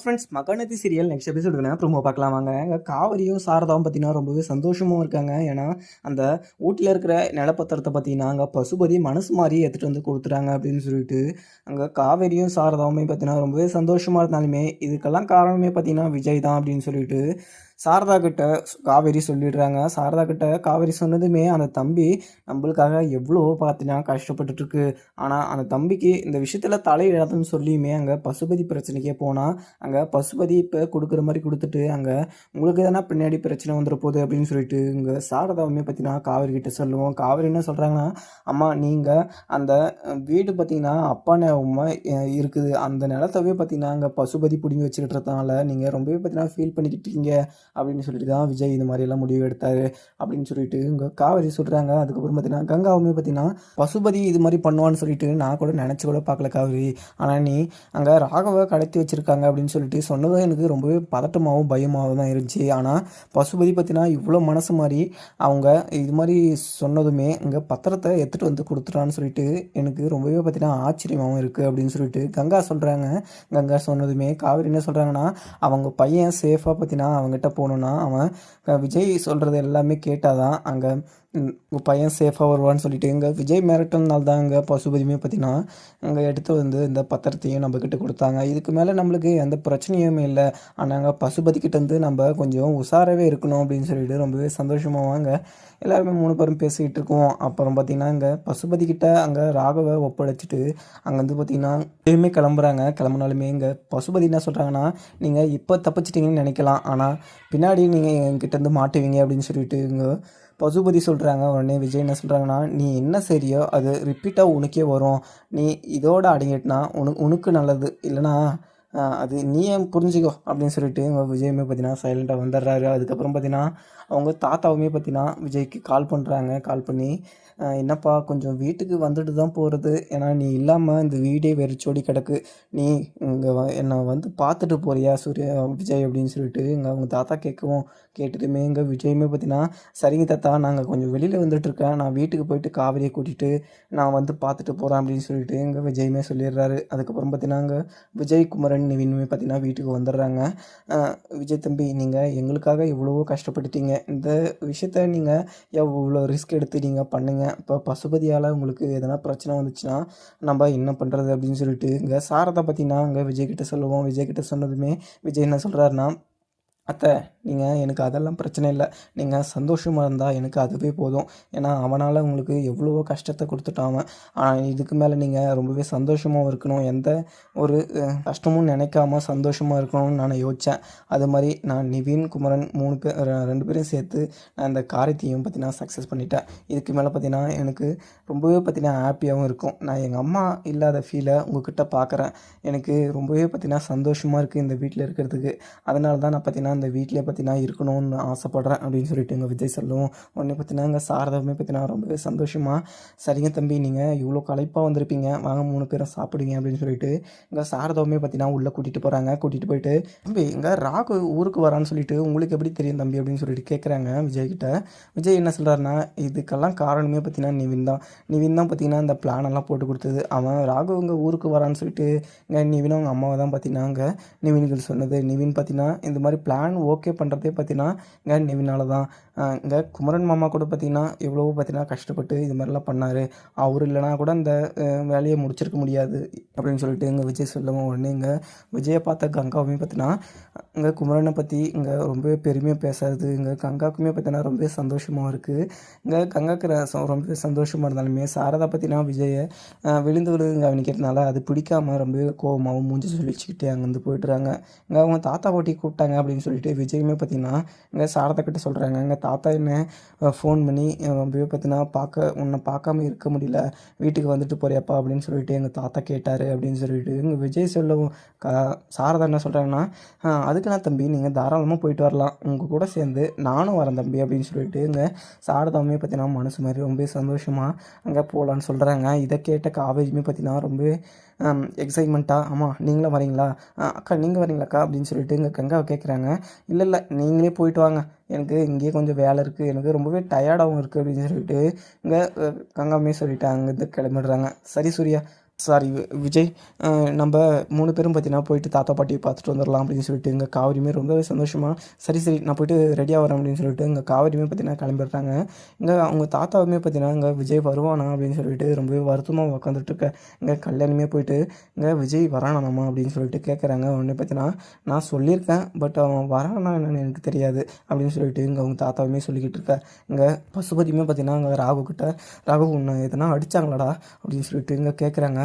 Friends Mahanadhi serial next எபிசோடுக்கு promo பார்க்கலாம். வாங்க. இங்கே காவிரியும் சாரதாவும் பார்த்தீங்கன்னா ரொம்பவே சந்தோஷமும் இருக்காங்க. ஏன்னா அந்த ஊட்டியில் இருக்கிற நிலப்பத்திரத்தை பார்த்தீங்கன்னா அங்கே பசுபதி மனசு மாதிரி எடுத்துகிட்டு வந்து கொடுத்துட்டாங்க அப்படின்னு சொல்லிட்டு அங்கே காவேரியும் சாரதாவுமே பார்த்தீங்கன்னா ரொம்பவே சந்தோஷமாக இருந்தாலுமே இதுக்கெல்லாம் காரணமே பார்த்தீங்கன்னா விஜய் தான் அப்படின்னு சொல்லிட்டு சாரதா கிட்ட காவேரி சொல்லிடுறாங்க. சாரதா கிட்ட காவேரி சொன்னதுமே அந்த தம்பி நம்மளுக்காக எவ்வளோ பார்த்தீங்கன்னா கஷ்டப்பட்டுட்டுருக்கு ஆனால் அந்த தம்பிக்கு இந்த விஷயத்தில் தலையிடாதுன்னு சொல்லியுமே அங்கே பசுபதி பிரச்சனைக்கே போனால் அங்கே பசுபதி இப்போ கொடுக்குற மாதிரி கொடுத்துட்டு அங்கே உங்களுக்கு எதனா பின்னாடி பிரச்சனை வந்துட போகுது அப்படின்னு சொல்லிட்டு இங்கே சாரதாவுமே பார்த்தீங்கன்னா காவேரி கிட்ட சொல்லுவோம். காவேரி என்ன சொல்கிறாங்கன்னா அம்மா நீங்கள் அந்த வீடு பார்த்தீங்கன்னா அப்பா ஞாபகமாக இருக்குது. அந்த நிலத்தவே பார்த்தீங்கன்னா அங்கே பசுபதி பிடிங்கி வச்சுக்கிட்டதுனால நீங்கள் ரொம்பவே பார்த்தீங்கன்னா ஃபீல் பண்ணிக்கிட்டு இருக்கீங்க. அப்படின்னு சொல்லிட்டு தான் விஜய் இந்த மாதிரியெல்லாம் முடிவு எடுத்தார் அப்படின்னு சொல்லிட்டு இங்கே காவேரி சொல்கிறாங்க அதுக்கப்புறம் பார்த்தீங்கன்னா கங்காவுமே பார்த்தீங்கன்னா பசுபதி இது மாதிரி பண்ணுவான்னு சொல்லிட்டு நான் கூட நினச்சி கூட பார்க்கல காவேரி. ஆனால் நீ அங்கே ராகவ கடத்தி வச்சுருக்காங்க அப்படின்னு சொல்லிட்டு சொன்னதும் எனக்கு ரொம்பவே பதட்டமாகவும் பயமாகவும் தான் இருந்துச்சு. ஆனால் பசுபதி பார்த்தீங்கன்னா இவ்வளோ மனசு மாதிரி அவங்க இது மாதிரி சொன்னதுமே இங்கே பத்திரத்தை எடுத்துகிட்டு வந்து கொடுத்துட்டான்னு சொல்லிட்டு எனக்கு ரொம்பவே பார்த்தீங்கன்னா ஆச்சரியமாகவும் இருக்குது அப்படின்னு சொல்லிட்டு கங்கா சொல்கிறாங்க கங்கா சொன்னதுமே காவேரி என்ன சொல்கிறாங்கன்னா அவங்க பையன் சேஃபாக பார்த்தீங்கன்னா அவங்ககிட்ட போகணுன்னா அவன் விஜய் சொல்கிறது எல்லாமே கேட்டால் தான் அங்கே உங்கள் பையன் சேஃபாக வருவான்னு சொல்லிட்டு இங்கே விஜய் மிரட்டல்னால தான் இங்கே பசுபதியுமே பார்த்தீங்கன்னா அங்கே எடுத்து வந்து இந்த பத்திரத்தையும் நம்மக்கிட்ட கொடுத்தாங்க. இதுக்கு மேலே நம்மளுக்கு எந்த பிரச்சனையுமே இல்லை. ஆனால் அங்கே பசுபதிக்கிட்டேருந்து நம்ம கொஞ்சம் உஷாராகவே இருக்கணும் அப்படின்னு சொல்லிட்டு ரொம்பவே சந்தோஷமாக வாங்க எல்லாருமே மூணு பேரும் பேசிக்கிட்டு இருக்கோம். அப்புறம் பார்த்தீங்கன்னா இங்கே பசுபதிக்கிட்ட அங்கே ராகவை ஒப்படைச்சிட்டு அங்கேருந்து பார்த்தீங்கன்னா எப்பயுமே கிளம்புறாங்க. கிளம்புனாலுமே இங்கே பசுபதி என்ன சொல்கிறாங்கன்னா நீங்கள் இப்போ தப்பிச்சிட்டிங்கன்னு நினைக்கலாம். ஆனால் பின்னாடி நீங்கள் என்கிட்ட இருந்து மாட்டுவீங்க அப்படின்னு சொல்லிட்டு இங்கே பசுபதி சொல்கிறாங்க உடனே விஜய் என்ன சொல்கிறாங்கன்னா நீ என்ன சரியோ அது ரிப்பீட்டாக உனக்கே வரும். நீ இதோட அடங்கிட்டுனா உனக்கு உனக்கு நல்லது. இல்லைனா அது நீ ஏன் புரிஞ்சுக்கோ அப்படின்னு சொல்லிட்டு இவங்க விஜயுமே பார்த்தீங்கன்னா சைலண்ட்டாக வந்துடுறாரு. அதுக்கப்புறம் பார்த்தீங்கன்னா அவங்க தாத்தாவுமே பார்த்தீங்கன்னா விஜய்க்கு கால் பண்ணுறாங்க கால் பண்ணி என்னப்பா கொஞ்சம் வீட்டுக்கு வந்துட்டு தான் போகிறது ஏன்னா நீ இல்லாமல் இந்த வீடே வெறிச்சோடி கிடக்கு. நீ இங்கே என்னை வந்து பார்த்துட்டு போறியா சூரிய விஜய்? அப்படின்னு சொல்லிட்டு இங்கே அவங்க தாத்தா கேட்கவும் கேட்டுட்டுமே இங்கே விஜயுமே பார்த்தீங்கன்னா சரிங்க தாத்தா நாங்கள் கொஞ்சம் வெளியில் வந்துட்டு இருக்கேன். நான் வீட்டுக்கு போயிட்டு காவிரியை கூட்டிகிட்டு நான் வந்து பார்த்துட்டு போகிறேன் அப்படின்னு சொல்லிட்டு இங்கே விஜயுமே சொல்லிடுறாரு. அதுக்கப்புறம் பார்த்தீங்கன்னா இங்கே விஜய் குமரன் நிவினுமே பார்த்தீங்கன்னா வீட்டுக்கு வந்துடுறாங்க. விஜய் தம்பி நீங்கள் எங்களுக்காக இவ்வளவோ கஷ்டப்பட்டுட்டீங்க. இந்த விஷயத்த நீங்கள் எவ்வளோ ரிஸ்க் எடுத்து நீங்கள் பண்ணுங்கள் இப்போ பசுபதியால் உங்களுக்கு எதனா பிரச்சனை வந்துச்சுன்னா நம்ம என்ன பண்ணுறது அப்படின்னு சொல்லிட்டு இங்கே சாரதை பார்த்தீங்கன்னா அங்கே விஜய்கிட்ட சொல்லுவோம். விஜய்கிட்ட சொன்னதுமே விஜய் என்ன சொல்கிறாருன்னா அத்தை நீங்கள் எனக்கு அதெல்லாம் பிரச்சனை இல்லை. நீங்கள் சந்தோஷமாக இருந்தால் எனக்கு அதுவே போதும். ஏன்னா அவனால் உங்களுக்கு எவ்வளவோ கஷ்டத்தை கொடுத்துட்டான் அவன். ஆனால் இதுக்கு மேலே நீங்கள் ரொம்பவே சந்தோஷமாக இருக்கணும். எந்த ஒரு கஷ்டமும் நினைக்காம சந்தோஷமாக இருக்கணும்னு நான் யோசித்தேன் அது மாதிரி நான் நிவின் குமரன் மூணு பேர் ரெண்டு பேரும் சேர்த்து நான் இந்த காரியத்தையும் பார்த்தீங்கன்னா சக்ஸஸ் பண்ணிட்டேன். இதுக்கு மேலே பார்த்தீங்கன்னா எனக்கு ரொம்பவே பார்த்தீங்கன்னா ஹாப்பியாகவும் இருக்கும். நான் எங்கள் அம்மா இல்லாத ஃபீலை உங்ககிட்ட பார்க்குறேன் எனக்கு ரொம்பவே பார்த்தீங்கன்னா சந்தோஷமாக இருக்குது இந்த வீட்டில் இருக்கிறதுக்கு. அதனால தான் நான் பார்த்தீங்கன்னா இந்த வீட்டிலே பார்த்தீங்கன்னா இருக்கணும்னு ஆசைப்பட்றேன் அப்படின்னு சொல்லிட்டு எங்கள் விஜய் சொல்லுவோம் உடனே பார்த்தீங்கன்னா எங்கள் சாரதாவுமே பார்த்தீங்கன்னா ரொம்பவே சந்தோஷமாக சரிங்க தம்பி நீங்கள் இவ்வளோ களைப்பாக வந்திருப்பீங்க. வாங்க மூணு பேரும் சாப்பிடுங்க அப்படின்னு சொல்லிட்டு எங்கள் சாரதாவுமே பார்த்தீங்கன்னா உள்ளே கூட்டிகிட்டு போகிறாங்க கூட்டிகிட்டு போயிட்டு தம்பி இங்கே ராகு ஊருக்கு வரான்னு சொல்லிட்டு உங்களுக்கு எப்படி தெரியும் தம்பி அப்படின்னு சொல்லிட்டு கேட்குறாங்க விஜய்கிட்ட விஜய் என்ன சொல்கிறாருன்னா இதுக்கெல்லாம் காரணமே பார்த்தீங்கன்னா நிவின் தான். நிவின் தான் பார்த்தீங்கன்னா இந்த பிளானெல்லாம் போட்டு கொடுத்தது. அவன் ராகு இங்கே ஊருக்கு வரான்னு சொல்லிட்டு இங்கே நிவின் அவங்க அம்மாவை தான் பார்த்தீங்கன்னா அங்கே நிவின்கள் சொன்னது. நிவின் பார்த்தீங்கன்னா இந்த மாதிரி பிளான் ஓகே பண்ணுறதே பார்த்தீங்கன்னா இங்கே நிவினால தான் இங்கே குமரன் மாமா கூட பார்த்தீங்கன்னா எவ்வளவோ பார்த்தீங்கன்னா கஷ்டப்பட்டு இது மாதிரிலாம் பண்ணார். அவர் இல்லைனா கூட இந்த வேலையை முடிச்சிருக்க முடியாது அப்படின்னு சொல்லிட்டு இங்கே விஜய் சொல்லவும் உடனே இங்கே விஜயை பார்த்த கங்காவுமே பார்த்தீங்கன்னா இங்கே குமரனை பற்றி இங்கே ரொம்பவே பெருமையாக பேசுறது இங்கே கங்காவுக்குமே பார்த்தீங்கன்னா ரொம்பவே சந்தோஷமாக இருக்குது இங்கே கங்காக்கு ச- ரொம்பவே சந்தோஷமாக இருந்தாலுமே சாரதா பார்த்தீங்கன்னா விஜயை விழுந்து விழுந்து கவனிக்கிறதுனால அது பிடிக்காம ரொம்பவே கோவமாகவும் மூஞ்சி சொல்லிச்சுக்கிட்டே அங்கேருந்து போயிட்டுறாங்க. இங்கே அவங்க தாத்தா பாட்டி கூப்பிட்டாங்க அப்படின்னு சொல்லிட்டு விஜயுமே பார்த்தீங்கன்னா இங்கே சாரதா கிட்ட சொல்கிறாங்க எங்கள் தாத்தா என்ன ஃபோன் பண்ணி பார்த்தீங்கன்னா பார்க்க உன்னை பார்க்காம இருக்க முடியல. வீட்டுக்கு வந்துட்டு போறியாப்பா அப்படின்னு சொல்லிட்டு எங்கள் தாத்தா கேட்டார் அப்படின்னு சொல்லிட்டு. இங்கே விஜய் சொல்லவும் க சாரதா என்ன சொல்கிறாங்கன்னா அதுக்கெல்லாம் தம்பி நீங்கள் தாராளமாக போயிட்டு வரலாம். உங்கள் கூட சேர்ந்து நானும் வரேன் தம்பி அப்படின்னு சொல்லிட்டு இங்கே சாரதாவுமே பார்த்தீங்கன்னா மனசு மாதிரி ரொம்ப சந்தோஷமாக அங்கே போகலான்னு சொல்கிறாங்க இதை கேட்ட காவேரியுமே பார்த்தீங்கன்னா ரொம்ப எக்ஸைட்மெண்ட்டாக ஆமாம் நீங்களும் வரீங்களா? அக்கா நீங்கள் வரீங்களாக்கா? அப்படின்னு சொல்லிட்டு இங்கே கங்காவை கேட்குறாங்க இல்லை இல்லை நீங்களே போயிட்டு வாங்க. எனக்கு இங்கேயே கொஞ்சம் வேலை இருக்குது எனக்கு ரொம்பவே டயர்டாகவும் இருக்குது அப்படின்னு சொல்லிட்டு இங்கே கங்காமே சொல்லிட்டு அங்கேருந்து கிளம்பிடுறாங்க. சரி சூர்யா. சாரி விஜய் நம்ம மூணு பேரும் பார்த்தீங்கன்னா போயிட்டு தாத்தா பாட்டியை பார்த்துட்டு வந்துடலாம் அப்படின்னு சொல்லிட்டு எங்கள் காவிரியுமே ரொம்பவே சந்தோஷமாக சரி சரி நான் போயிட்டு ரெடியாக வரேன் அப்படின்னு சொல்லிட்டு எங்கள் காவிரியுமே பார்த்தீங்கன்னா கிளம்பிடுறாங்க. இங்கே அவங்க தாத்தாவுமே பார்த்தீங்கன்னா இங்கே விஜய் வருவானா அப்படின்னு சொல்லிட்டு ரொம்பவே வருத்தமாக உட்காந்துட்டு இருக்க. இங்கே கல்யாணமே போயிட்டு இங்கே விஜய் வரானாமா அப்படின்னு சொல்லிட்டு கேட்குறாங்க உடனே பார்த்தீங்கன்னா நான் சொல்லியிருக்கேன் பட் அவன் வரானா என்னன்னு எனக்கு தெரியாது அப்படின்னு சொல்லிட்டு இங்கே அவங்க தாத்தாவுமே சொல்லிக்கிட்டு இருக்க. இங்கே பசுபதியுமே பார்த்தீங்கன்னா அங்கே ராகு கிட்ட ராகு உன்னை எதனா அடிச்சாங்களாடா? அப்படின்னு சொல்லிட்டு இங்கே கேட்குறாங்க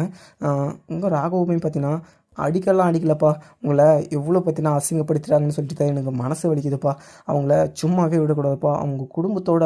உங்கள் ராகவுமே பார்த்தீங்கன்னா அடிக்கலாம் அடிக்கலப்பா. உங்களை எவ்வளோ பார்த்தீங்கன்னா அசிங்கப்படுத்துகிறாங்கன்னு சொல்லிட்டு தான் எனக்கு மனசு வலிக்குதுப்பா. அவங்கள சும்மாவே விடக்கூடாதுப்பா. அவங்க குடும்பத்தோட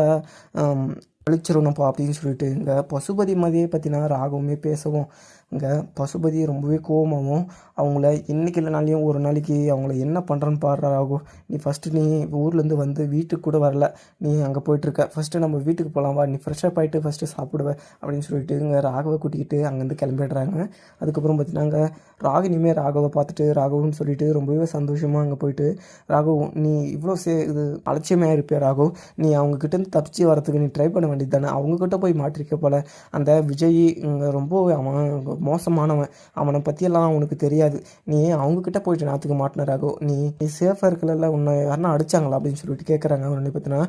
அழிச்சிடணும்ப்பா அப்படின்னு சொல்லிட்டு இங்கே பசுபதி மாதிரியே பார்த்தீங்கன்னா ராகவுமே பேசவும். இங்கே பசுபதி ரொம்பவே கோபமாகவும் அவங்கள இன்றைக்கி இல்லைனாலையும் ஒரு நாளைக்கு அவங்கள என்ன பண்ணுறன்னு பாடுற ராகு. நீ ஃபஸ்ட்டு நீ ஊர்லேருந்து வந்து வீட்டுக்கு கூட வரல. நீ அங்கே போயிட்டுருக்க ஃபஸ்ட்டு நம்ம வீட்டுக்கு போகலாம் வா. நீ ஃப்ரெஷ்ஷப் ஆகிட்டு ஃபஸ்ட்டு சாப்பிடுவ அப்படின்னு சொல்லிட்டு இங்கே ராகவை கூட்டிக்கிட்டு அங்கேருந்து கிளம்பிடுறாங்க. அதுக்கப்புறம் பார்த்தீங்கன்னா அங்கே ராகினியுமே ராகவை பார்த்துட்டு ராகவன்னு சொல்லிட்டு ரொம்பவே சந்தோஷமாக அங்கே போயிட்டு ராகவ் நீ இவ்வளோ சே இது அலட்சியமாக இருப்பியா ராகவ் நீ அவங்கக்கிட்டேருந்து தப்பிச்சு வரதுக்கு நீ ட்ரை பண்ண வேண்டியது தானே அவங்கக்கிட்ட போய் மாட்டிருக்க போல. அந்த விஜய் இங்கே ரொம்ப அவன் மோசமானவன். அவனை பற்றியெல்லாம் அவனுக்கு தெரியாது. நீ அவங்கக்கிட்ட போயிட்டு நாத்துக்கு மாட்டினராகோ நீ நீ சேஃபாக இருக்கலல்ல உன்னை யாருன்னா அடிச்சாங்களா அப்படின்னு சொல்லிட்டு கேட்குறாங்க அவனை பார்த்தீங்கன்னா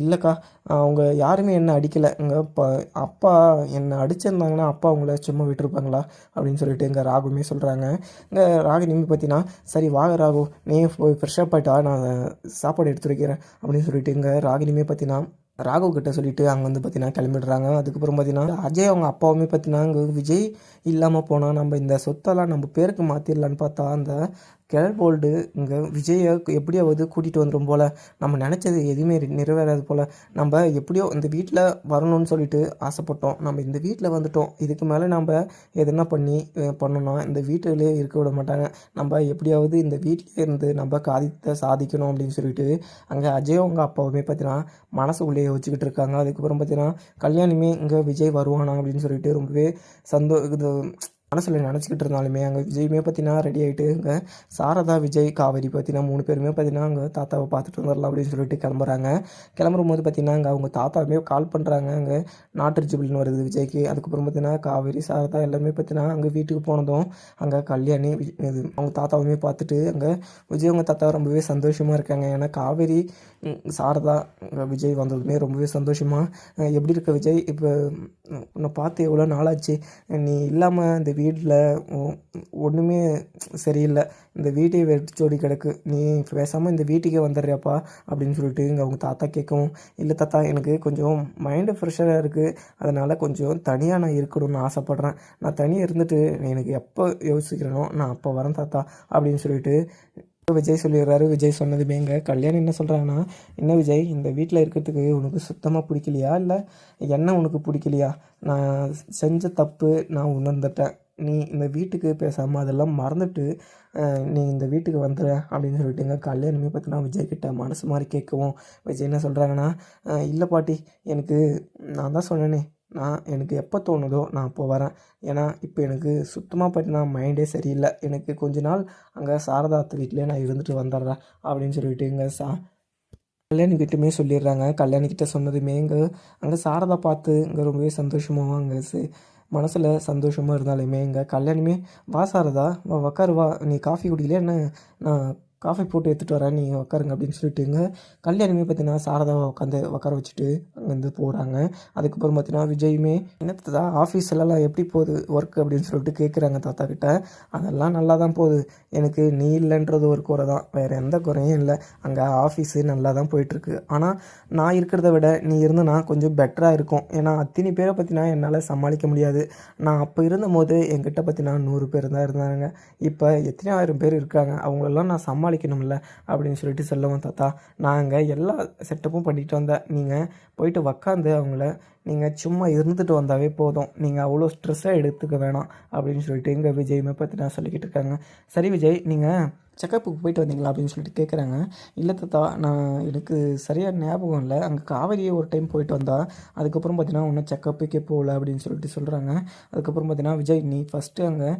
இல்லைக்கா. அவங்க யாருமே என்ன அடிக்கலை. இங்கே இப்போ அப்பா என்னை அடிச்சிருந்தாங்கன்னா அப்பா அவங்கள சும்மா விட்டுருப்பாங்களா? அப்படின்னு சொல்லிட்டு எங்கள் ராகுமே சொல்கிறாங்க இங்கே ராகினிமி பார்த்தீங்கன்னா சரி வாங்க ராகு நீ போய் ஃப்ரெஷ்ஷப் ஆகிட்டா நான் சாப்பாடு எடுத்து வைக்கிறேன் அப்படின்னு சொல்லிட்டு இங்கே ராகினியுமே பார்த்தீங்கன்னா ராகவ் கிட்ட சொல்லிட்டு அங்கே வந்து பார்த்தீங்கன்னா கிளம்பிடுறாங்க. அதுக்கப்புறம் பார்த்தீங்கன்னா அஜய் அவங்க அப்பாவுமே பார்த்தீங்கன்னா அங்கே விஜய் இல்லாமல் போனால் நம்ம இந்த சொத்தெல்லாம் நம்ம பேருக்கு மாற்றிடலான்னு பார்த்தா அந்த கேழ்போல்டு இங்கே விஜயை எப்படியாவது கூட்டிகிட்டு வந்துடும் போல். நம்ம நினச்சது எதுவுமே நிறைவேறாது போல். நம்ம எப்படியோ இந்த வீட்டில் வரணும்னு சொல்லிட்டு ஆசைப்பட்டோம். நம்ம இந்த வீட்டில் வந்துட்டோம். இதுக்கு மேலே நம்ம எதனா பண்ணி அஹ், பண்ணோம்னா இந்த வீட்டிலே இருக்க விட மாட்டாங்க. நம்ம எப்படியாவது இந்த வீட்டிலே இருந்து நம்ம காதித்தை சாதிக்கணும் அப்படின்னு சொல்லிட்டு அங்கே அஜயும் அவங்க அப்பாவுமே பார்த்தீங்கன்னா மனசுக்குள்ளேயே வச்சுக்கிட்டு இருக்காங்க. அதுக்கப்புறம் பார்த்தீங்கன்னா கல்யாணமே இங்கே விஜய் வருவானா அப்படின்னு சொல்லிட்டு ரொம்பவே சந்தோ இது மனசில் நினச்சிக்கிட்டு இருந்தாலுமே அங்கே விஜயுமே பார்த்தீங்கன்னா ரெடி ஆகிட்டு இங்கே சாரதா விஜய் காவேரி பார்த்தீங்கன்னா மூணு பேருமே பார்த்தீங்கன்னா அங்கே தாத்தாவை பார்த்துட்டு வந்துடலாம் அப்படின்னு சொல்லிட்டு கிளம்புறாங்க. கிளம்பும் போது பார்த்தீங்கன்னா அங்கே அவங்க தாத்தாவுமே கால் பண்ணுறாங்க அங்கே நாட்டு ஜிபிள்னு வருது விஜய்க்கு. அதுக்கப்புறம் பார்த்தீங்கன்னா காவேரி சாரதா எல்லாமே பார்த்தீங்கன்னா அங்கே வீட்டுக்கு போனதும் அங்கே கல்யாணி இது அவங்க தாத்தாவுமே பார்த்துட்டு அங்கே விஜய் அவங்க தாத்தாவை ரொம்பவே சந்தோஷமாக இருக்காங்க. ஏன்னா காவேரி சாரதா அங்கே விஜய் வந்ததுமே ரொம்பவே சந்தோஷமாக எப்படி இருக்க விஜய்? இப்போ உன்னை பார்த்து எவ்வளோ நாளாச்சு? நீ இல்லாமல் இந்த வீட்டில் ஒன்றுமே சரியில்லை. இந்த வீட்டை வெறிச்சோடி கிடக்கு. நீ பேசாமல் இந்த வீட்டுக்கே வந்துடுறியாப்பா அப்படின்னு சொல்லிட்டு இங்கே அவங்க தாத்தா கேட்கவும் இல்லை தாத்தா எனக்கு கொஞ்சம் மைண்டு ஃப்ரெஷராக இருக்குது அதனால் கொஞ்சம் தனியாக நான் இருக்கணும்னு ஆசைப்பட்றேன். நான் தனியாக இருந்துட்டு எனக்கு எப்போ யோசிக்கிறேனோ நான் அப்போ வரேன் தாத்தா. அப்படின்னு சொல்லிட்டு விஜய் சொல்லிடுறாரு. விஜய் சொன்னதுமே எங்க கல்யாணம் என்ன சொல்கிறாங்கன்னா என்ன விஜய் இந்த வீட்டில் இருக்கிறதுக்கு உனக்கு சுத்தமாக பிடிக்கலையா? இல்லை என்ன உனக்கு பிடிக்கலையா? நான் செஞ்ச தப்பு நான் உணர்ந்துட்டேன். நீ இந்த வீட்டுக்கு பேசாமல் அதெல்லாம் மறந்துட்டு நீ இந்த வீட்டுக்கு வந்துடுற அப்படின்னு சொல்லிட்டுங்க கல்யாணமே பார்த்தீங்கன்னா விஜய் கிட்ட மனசு மாதிரி கேட்கவும் விஜய் என்ன சொல்கிறாங்கன்னா இல்லை பாட்டி எனக்கு நான் தான் சொன்னேனே நான் எனக்கு எப்போ தோணுதோ நான் அப்போ வரேன். ஏன்னா இப்போ எனக்கு சுத்தமாக பார்த்தீங்கன்னா மைண்டே சரியில்லை. எனக்கு கொஞ்ச நாள் அங்கே சாரதாத்து வீட்டிலே நான் இருந்துட்டு வந்துடுறேன் அப்படின்னு சொல்லிட்டு இங்கே சா கல்யாணி கிட்டமே சொல்லிடுறாங்க. கல்யாணிக்கிட்ட சொன்னதுமே இங்கே அங்கே சாரதா பார்த்து இங்கே ரொம்பவே சந்தோஷமாகவும் அங்கே மனசில் சந்தோஷமாக இருந்தாலுமே இங்கே கல்யாணமே வா சாரதா வா உக்காரு வா. நீ காஃபி குடிக்கலையா? என்ன? நான் காஃபி போட்டு எடுத்துகிட்டு வரேன் நீங்கள் உட்காருங்க அப்படின்னு சொல்லிட்டுங்க இங்கே பார்த்தீங்கன்னா சாரதாவை உட்காந்து உட்கார வச்சுட்டு அங்கேருந்து போகிறாங்க அதுக்கப்புறம் பார்த்தீங்கன்னா விஜயுமே என்ன தாத்தா ஆஃபீஸ்லலாம் எப்படி போகுது ஒர்க் அப்படின்னு சொல்லிட்டு கேட்குறாங்க தாத்தா கிட்ட. அதெல்லாம் நல்லா தான் போகுது. எனக்கு நீ இல்லைன்றது ஒரு குறை தான். வேறு எந்த குறையும் இல்லை. அங்கே ஆஃபீஸு நல்லா தான் போயிட்டுருக்கு. ஆனால் நான் இருக்கிறத விட நீ இருந்தனா கொஞ்சம் பெட்டராக இருக்கும். ஏன்னா அத்தனை பேரை பற்றினா என்னால் சமாளிக்க முடியாது. நான் அப்போ இருந்தபோது என்கிட்ட பற்றினா நூறு பேர் தான் இருந்தாங்க. இப்போ எத்தனை ஆயிரம் பேர் இருக்காங்க. அவங்களெல்லாம் நான் சமாளிக்கணும்ல அப்படின்னு சொல்லிட்டு சொல்லவும் தாத்தா. நாங்கள் எல்லா செட்டப்பும் பண்ணிட்டு வந்தேன். நீங்கள் போயிட்டு உக்காந்து அவங்கள நீங்கள் சும்மா இருந்துட்டு வந்தாவே போதும். நீங்கள் அவ்வளோ ஸ்ட்ரெஸ்ஸாக எடுத்துக்க வேணாம் அப்படின்னு சொல்லிட்டு எங்கள் விஜயுமே பற்றி நான் சொல்லிக்கிட்டு இருக்காங்க. சரி விஜய் நீங்கள் செக்கப்புக்கு போயிட்டு வந்தீங்களா அப்படின்னு சொல்லிட்டு கேட்குறாங்க இல்லை தாத்தா நான் எனக்கு சரியாக ஞாபகம் இல்லை. அங்கே காவேரியே ஒரு டைம் போயிட்டு வந்தால் அதுக்கப்புறம் பார்த்தீங்கன்னா ஒன்றும் செக்கப்புக்கே போகல அப்படின்னு சொல்லிட்டு சொல்கிறாங்க அதுக்கப்புறம் பார்த்தீங்கன்னா விஜய் நீ ஃபஸ்ட்டு அங்கே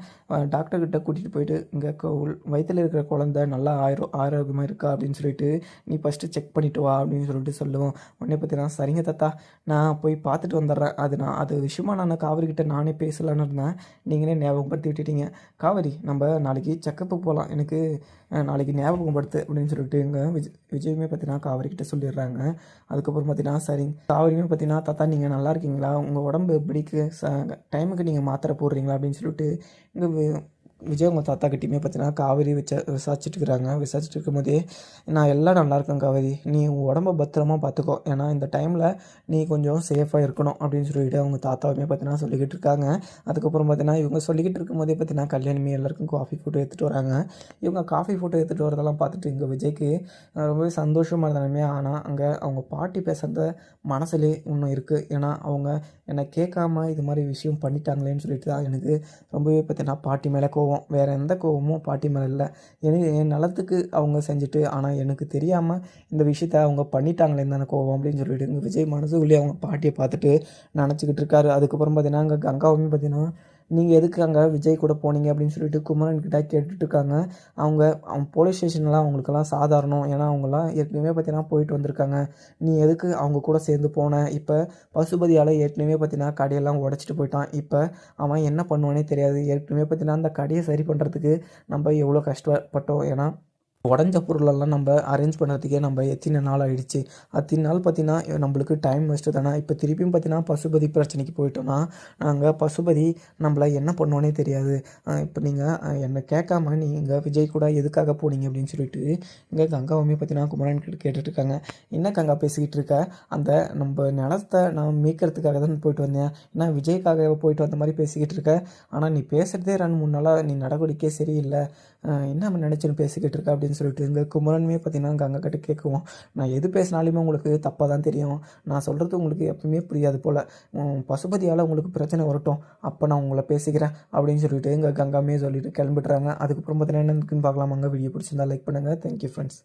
டாக்டர்கிட்ட கூட்டிகிட்டு போயிட்டு இங்கே வயிற்றில் இருக்கிற குழந்தை நல்லா ஆயிரோ ஆரோக்கியமாக இருக்கா? அப்படின்னு சொல்லிட்டு நீ ஃபஸ்ட்டு செக் பண்ணிட்டு வா அப்படின்னு சொல்லிட்டு சொல்லுவோம். உடனே பார்த்தீங்கன்னா சரிங்க தாத்தா. நான் போய் பா பார்த்துட்டு வந்துடுறேன். அது நான் அது விஷயமா நான் காவிரிக்கிட்ட நானே பேசலான்னு இருந்தேன். நீங்களே ஞாபகப்படுத்தி விட்டுட்டீங்க காவேரி நம்ம நாளைக்கு செக்கப்புக்கு போகலாம். எனக்கு நாளைக்கு ஞாபகப்படுத்து அப்படின்னு சொல்லிட்டு இங்கே விஜய் விஜயுமே பார்த்தீங்கன்னா காவேரி கிட்ட சொல்லிடுறாங்க. அதுக்கப்புறம் பார்த்தீங்கன்னா சரி. காவிரியுமே பார்த்தீங்கன்னா தாத்தா நீங்கள் நல்லா இருக்கீங்களா? உங்கள் உடம்பு எப்படிக்கு? ச டைமுக்கு நீங்கள் மாத்திரை போடுறீங்களா? அப்படின்னு சொல்லிட்டு இங்கே விஜய் உங்கள் தாத்தா கிட்டேயுமே பார்த்தீங்கன்னா காவேரி விசா விசாரிச்சுட்டு இருக்கிறாங்க விசாரிச்சுட்டு இருக்கும்போதே நான் எல்லாம் நல்லா இருக்கேன் காவேரி. நீ உன் உடம்ப பத்திரமா பார்த்துக்கோ ஏன்னா இந்த டைமில் நீ கொஞ்சம் சேஃபாக இருக்கணும். அப்படின்னு சொல்லிட்டு அவங்க தாத்தாவுமே பார்த்தீங்கன்னா சொல்லிக்கிட்டு இருக்காங்க. அதுக்கப்புறம் பார்த்தீங்கன்னா இவங்க சொல்லிக்கிட்டு இருக்கும்போதே பார்த்தீங்கன்னா கல்யாணமே எல்லாருக்கும் காஃபி ஃபோட்டோ எடுத்துகிட்டு வராங்க. இவங்க காஃபி ஃபோட்டோ எடுத்துகிட்டு வரதெல்லாம் பார்த்துட்டு இங்கே விஜய்க்கு ரொம்பவே சந்தோஷமாக இருந்தாலுமே ஆனால் அங்கே அவங்க பாட்டி பேசுகிறத மனசுலே இன்னும் இருக்குது ஏன்னா அவங்க என்னை கேட்காம இது மாதிரி விஷயம் பண்ணிட்டாங்களேன்னு சொல்லிட்டு தான் எனக்கு ரொம்பவே பார்த்தீங்கன்னா பாட்டி மேலே கோவம் கோவம். வேறு எந்த கோவமும் பாட்டி மேலே இல்லை. எனக்கு என் நலத்துக்கு அவங்க செஞ்சுட்டு ஆனால் எனக்கு தெரியாமல் இந்த விஷயத்த அவங்க பண்ணிட்டாங்களே தானே கோவம் அப்படின்னு சொல்லிட்டு இங்கே விஜய் மனசுக்குள்ளேயே அவங்க பாட்டியை பார்த்துட்டு நினச்சிக்கிட்டு இருக்காரு. அதுக்கப்புறம் பார்த்தீங்கன்னா அங்கே கங்காவுமே பார்த்தீங்கன்னா நீங்கள் எதுக்கு அங்கே விஜய் கூட போனீங்க அப்படின்னு சொல்லிட்டு குமரன் கிட்ட கேட்டுட்டு இருக்காங்க அவங்க அவங்க போலீஸ் ஸ்டேஷன்லாம் அவங்களுக்கெல்லாம் சாதாரணம். ஏன்னா அவங்களாம் ஏற்கனவே பார்த்தீங்கன்னா போயிட்டு வந்திருக்காங்க. நீ எதுக்கு அவங்க கூட சேர்ந்து போன? இப்போ பசுபதியால் ஏற்கனவே பார்த்தீங்கன்னா கடையெல்லாம் உடச்சிட்டு போயிட்டான். இப்போ அவன் என்ன பண்ணுவானே தெரியாது. ஏற்கனவே பார்த்தீங்கன்னா அந்த கடையை சரி பண்ணுறதுக்கு நம்ம எவ்வளோ கஷ்டப்பட்டோம். ஏன்னா உடஞ்ச பொருளெல்லாம் நம்ம அரேஞ்ச் பண்ணுறதுக்கே நம்ம எத்தனை நாள் ஆகிடுச்சு அத்தனை நாள் பார்த்தீங்கன்னா நம்மளுக்கு டைம் வேஸ்ட்டு தானே. இப்போ திருப்பியும் பார்த்தீங்கன்னா பசுபதி பிரச்சனைக்கு போயிட்டோம்னா நாங்கள் பசுபதி நம்மளை என்ன பண்ணோன்னே தெரியாது. இப்போ நீங்கள் என்னை கேட்காம நீங்கள் விஜய் கூட எதுக்காக போனீங்க அப்படின்னு சொல்லிட்டு இங்கே கங்காவுமே பார்த்தீங்கன்னா குமரன் கிட்ட கேட்டுட்டு இருக்காங்க என்ன கங்கா பேசிக்கிட்டு இருக்க? அந்த நம்ம நிலத்தை நான் மீட்கிறதுக்காக தான் போயிட்டு வந்தேன். ஏன்னா விஜய்க்காக போயிட்டு வந்த மாதிரி பேசிக்கிட்டு இருக்க? ஆனால் நீ பேசுகிறதே ரெண்டு மூணு நாளாக நீ நடவடிக்கையே சரியில்லை. என்ன நினச்சின்னு பேசிக்கிட்டு இருக்க அப்படின்னு அப்படின்னு சொல்லிட்டு இங்கே குமரனுமே பார்த்தீங்கன்னா அங்கே கிட்ட கேட்குவோம். நான் எது பேசினாலுமே உங்களுக்கு தப்பாக தான் தெரியும். நான் சொல்கிறது உங்களுக்கு எப்பவுமே புரியாது போல். பசுபதியால் உங்களுக்கு பிரச்சனை வரட்டும். அப்போ நான் உங்களை பேசிக்கிறேன் அப்படின்னு சொல்லிட்டு இங்கே கங்காமே சொல்லிட்டு கிளம்பிடுறாங்க. அதுக்கப்புறம் பார்த்தீங்கன்னா என்னன்னு இருக்குன்னு பார்க்கலாமாங்க வீடியோ பிடிச்சிருந்தா லைக் பண்ணுங்கள் தேங்க்யூ ஃப்ரெண்ட்ஸ்